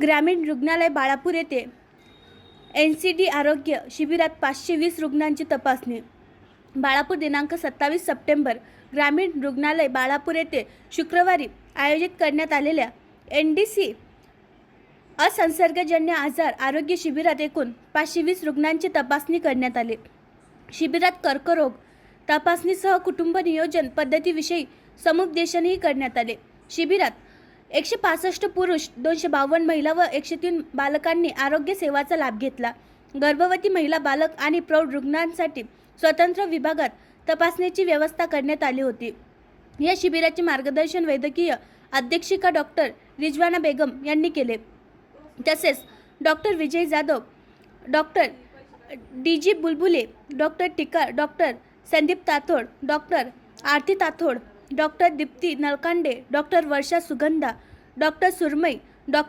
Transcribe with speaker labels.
Speaker 1: ग्रामीण रुग्णालय बाळापूर येथे एन सी डी आरोग्य शिबिरात पाचशे वीस रुग्णांची तपासणी. बाळापूर दिनांक सत्तावीस सप्टेंबर ग्रामीण रुग्णालय बाळापूर येथे शुक्रवारी आयोजित करण्यात आलेल्या एन डी सी असंसर्गजन्य आजार आरोग्य शिबिरात एकूण पाचशे वीस रुग्णांची तपासणी करण्यात आली. शिबिरात कर्करोग तपासणीसह कुटुंब नियोजन पद्धतीविषयी समुपदेशनही करण्यात आले. शिबिरात एकशे पासष्ट पुरुष दोनशे बावन्न महिला व एकशे तीन बालकांनी आरोग्य सेवाचा लाभ घेतला. गर्भवती महिला बालक आणि प्रौढ रुग्णांसाठी स्वतंत्र विभागात तपासणीची व्यवस्था करण्यात आली होती. या शिबिराचे मार्गदर्शन वैद्यकीय अध्यक्षिका डॉक्टर रिजवाना बेगम यांनी केले. तसेच doctor Vijay Jadhav doctor D G Bulbule doctor Tikar doctor Sandeep Tathod doctor Aarti Tathod doctor Deepti Nalkande doctor Varsha Sugandha doctor Surmai doctor